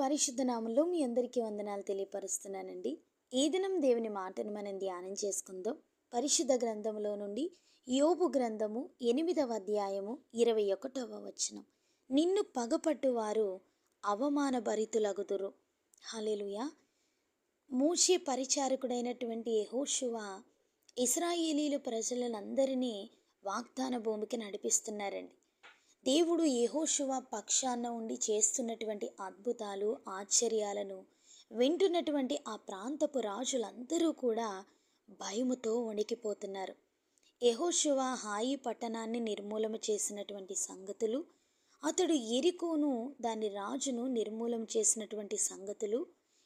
పరిశుద్ధ నామంలో మీ అందరికీ వందనాలు తెలియపరుస్తున్నానండి. ఈ దినం దేవుని మాటను మనం ధ్యానం చేసుకుందాం. పరిశుద్ధ గ్రంథంలో నుండి యోబు గ్రంథము ఎనిమిదవ అధ్యాయము ఇరవై ఒకటవ వచనం. నిన్ను పగపట్టువారు అవమానభరితులగుదురు. హల్లెలూయా. మూషే పరిచారకుడైనటువంటి యహోషువా ఇస్రాయేలీలు ప్రజలందరినీ వాగ్దాన భూమికి నడిపిస్తున్నారండి. దేవుడు యెహోషువ పక్షాన ఉండి చేస్తున్నటువంటి అద్భుతాలు ఆశ్చర్యాలను వింటున్నటువంటి ఆ ప్రాంతపు రాజులందరూ కూడా భయముతో వణికిపోతున్నారు. యెహోషువ హాయి పట్టణాన్ని నిర్మూలన చేసినటువంటి సంగతులు అతడు ఎరికోను దాని రాజును నిర్మూలన చేసినటువంటి సంగతులు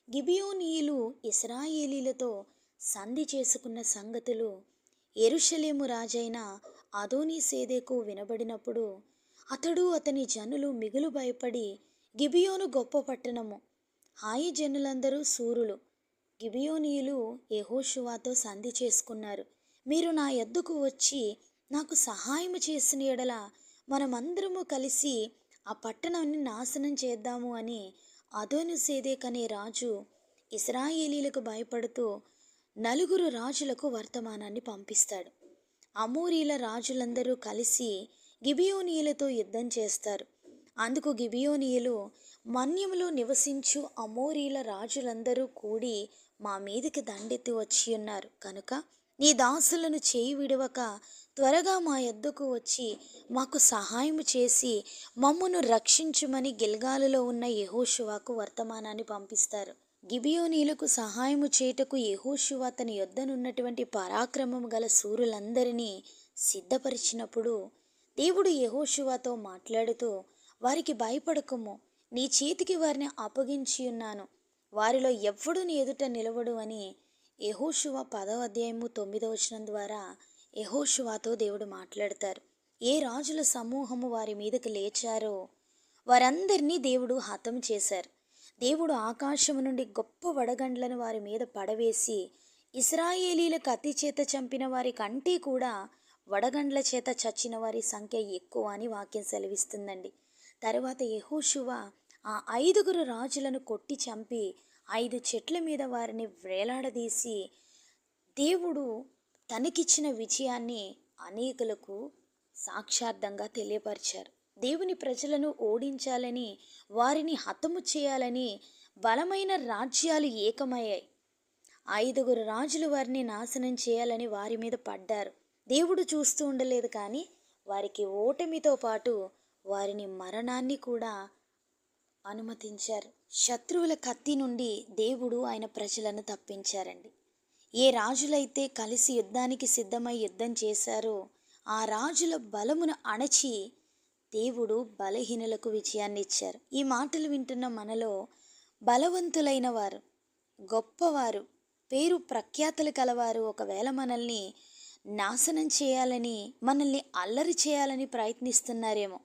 గిబియోనీయులు ఇస్రాయేలీలతో సంధి చేసుకున్న సంగతులు ఎరుషలేము రాజైన అదోనీ సేదేకు వినబడినప్పుడు అతడు అతని జనులు మిగులు భయపడి గిబియోను గొప్ప పట్టణము. హాయి జనులందరూ సూరులు. గిబియోనీయులు యహోషువాతో సంధి చేసుకున్నారు. మీరు నా ఎద్దుకు వచ్చి నాకు సహాయం చేసిన ఎడల మనమందరము కలిసి ఆ పట్టణాన్ని నాశనం చేద్దాము అని అదోను సేదేక్ అనే రాజు ఇస్రాయేలీలకు భయపడుతూ నలుగురు రాజులకు వర్తమానాన్ని పంపిస్తాడు. అమూరీల రాజులందరూ కలిసి గిబియోనియులతో యుద్ధం చేస్తారు. అందుకు గిబియోనియులు మన్యములో నివసించు అమోరీల రాజులందరూ కూడి మా మీదకి దండెత్తి వచ్చి ఉన్నారు. కనుక నీ దాసులను చేయి విడవక త్వరగా మా యొద్దకు వచ్చి మాకు సహాయం చేసి మమ్మను రక్షించుమని గిల్గాలులో ఉన్న యహోషువాకు వర్తమానాన్ని పంపిస్తారు. గిబియోనీలకు సహాయము చేయుటకు యెహోషువ తన యొద్దనున్నటువంటి పరాక్రమం గల సూరులందరినీ సిద్ధపరిచినప్పుడు దేవుడు యెహోషువతో మాట్లాడుతూ వారికి భయపడకము. నీ చేతికి వారిని అప్పగించి ఉన్నాను. వారిలో ఎవ్వడు నీ ఎదుట నిలవడు అని యెహోషువ పదవ అధ్యాయము తొమ్మిదవ వచనం ద్వారా యెహోషువాతో దేవుడు మాట్లాడతారు. ఏ రాజుల సమూహము వారి మీదకి లేచారో వారందరినీ దేవుడు హతం చేశారు. దేవుడు ఆకాశము నుండి గొప్ప వడగండ్లను వారి మీద పడవేసి ఇస్రాయేలీల కత్తి చేత చంపిన వారి కంటే కూడా వడగండ్ల చేత చచ్చిన వారి సంఖ్య ఎక్కువ అని వాక్యం సెలవిస్తుందండి. తర్వాత యెహోషువ ఆ ఐదుగురు రాజులను కొట్టి చంపి ఐదు చెట్ల మీద వారిని వేలాడదీసి దేవుడు తనకిచ్చిన విజయాన్ని అనేకులకు సాక్షార్థంగా తెలియపరిచారు. దేవుని ప్రజలను ఓడించాలని వారిని హతము చేయాలని బలమైన రాజ్యాలు ఏకమయ్యాయి. ఐదుగురు రాజులు వారిని నాశనం చేయాలని వారి మీద పడ్డారు. దేవుడు చూస్తూ ఉండలేదు కానీ వారికి ఓటమితో పాటు వారిని మరణాన్ని కూడా అనుమతించారు. శత్రువుల కత్తి నుండి దేవుడు ఆయన ప్రజలను తప్పించారండి. ఏ రాజులైతే కలిసి యుద్ధానికి సిద్ధమై యుద్ధం చేశారో ఆ రాజుల బలమును అణచి దేవుడు బలహీనులకు విజయాన్ని ఇచ్చారు. ఈ మాటలు వింటున్న మనలో బలవంతులైన వారు గొప్పవారు పేరు ప్రఖ్యాతలు కలవారు ఒకవేళ మనల్ని నాశనం చేయాలని మనల్ని అల్లరి చేయాలని ప్రయత్నిస్తున్నారేమో.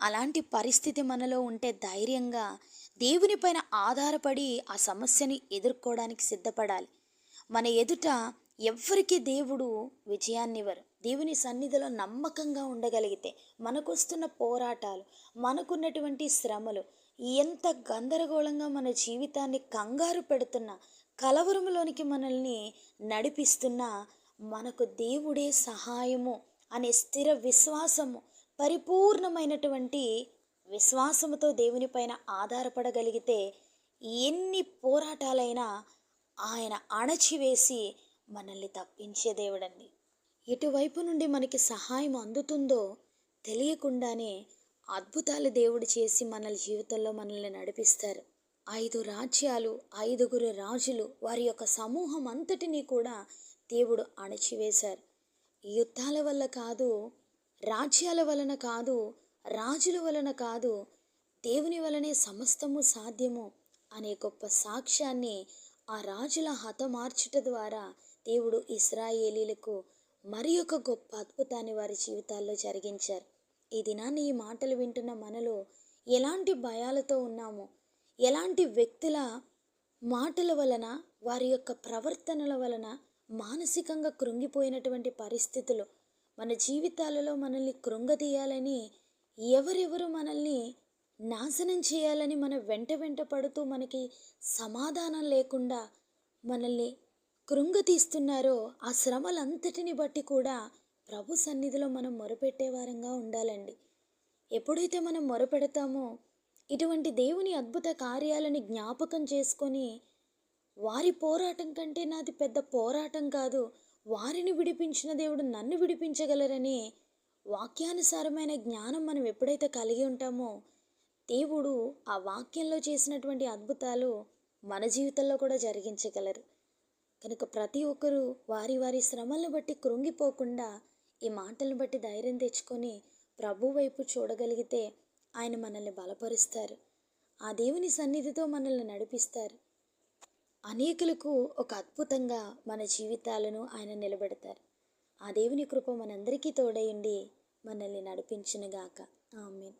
అలాంటి పరిస్థితి మనలో ఉంటే ధైర్యంగా దేవుని పైన ఆధారపడి ఆ సమస్యని ఎదుర్కోవడానికి సిద్ధపడాలి. మన ఎదుట ఎవ్వరికీ దేవుడు విజయాన్నివ్వరు. దేవుని సన్నిధిలో నమ్మకంగా ఉండగలిగితే మనకొస్తున్న పోరాటాలు మనకున్నటువంటి శ్రమలు ఎంత గందరగోళంగా మన జీవితాన్ని కంగారు పెడుతున్న కలవరములోనికి మనల్ని నడిపిస్తున్నా మనకు దేవుడే సహాయము అనే స్థిర విశ్వాసము పరిపూర్ణమైనటువంటి విశ్వాసముతో దేవుని పైన ఆధారపడగలిగితే ఎన్ని పోరాటాలైనా ఆయన అణచివేసి మనల్ని తప్పించే దేవుడండి. ఎటువైపు నుండి మనకి సహాయం అందుతుందో తెలియకుండానే అద్భుతాలు దేవుడు చేసి మనల జీవితంలో మనల్ని నడిపిస్తారు. ఐదు రాజ్యాలు ఐదుగురు రాజులు వారి యొక్క సమూహం అంతటినీ కూడా దేవుడు అణచివేశారు. ఈ యుద్ధాల వల్ల కాదు రాజ్యాల వలన కాదు రాజుల వలన కాదు దేవుని వలనే సమస్తము సాధ్యము అనే గొప్ప సాక్ష్యాన్ని ఆ రాజుల హతమార్చుట ద్వారా దేవుడు ఇస్రాయేలీలకు మరి ఒక గొప్ప అద్భుతాన్ని వారి జీవితాల్లో జరిగించారు. ఈ దినాన్ని ఈ మాటలు వింటున్న మనలో ఎలాంటి భయాలతో ఉన్నామో? ఎలాంటి వ్యక్తుల మాటల వలన వారి యొక్క ప్రవర్తనల వలన మానసికంగా కృంగిపోయినటువంటి పరిస్థితులు. మన జీవితాలలో మనల్ని కృంగదీయాలని ఎవరెవరు మనల్ని నాశనం చేయాలని మన వెంట వెంట పడుతూ మనకి సమాధానం లేకుండా మనల్ని కృంగతీస్తున్నారో ఆ శ్రమలంతటిని బట్టి కూడా ప్రభు సన్నిధిలో మనం మొరపెట్టేవారంగా ఉండాలండి. ఎప్పుడైతే మనం మొరపెడతామో ఇటువంటి దేవుని అద్భుత కార్యాలని జ్ఞాపకం చేసుకొని వారి పోరాటం కంటే నాది పెద్ద పోరాటం కాదు. వారిని విడిపించిన దేవుడు నన్ను విడిపించగలరని వాక్యానుసారమైన జ్ఞానం మనం ఎప్పుడైతే కలిగి ఉంటామో దేవుడు ఆ వాక్యంలో చేసినటువంటి అద్భుతాలు మన జీవితంలో కూడా జరిగించగలరు. కనుక ప్రతి ఒక్కరూ వారి వారి శ్రమలను బట్టి కృంగిపోకుండా ఈ మాటలను బట్టి ధైర్యం తెచ్చుకొని ప్రభు వైపు చూడగలిగితే ఆయన మనల్ని బలపరుస్తారు. ఆ దేవుని సన్నిధితో మనల్ని నడిపిస్తారు. అనేకులకు ఒక అద్భుతంగా మన జీవితాలను ఆయన నిలబెడతారు. ఆ దేవుని కృప మనందరికీ తోడయండి మనల్ని నడిపించునుగాక. ఆమెన్.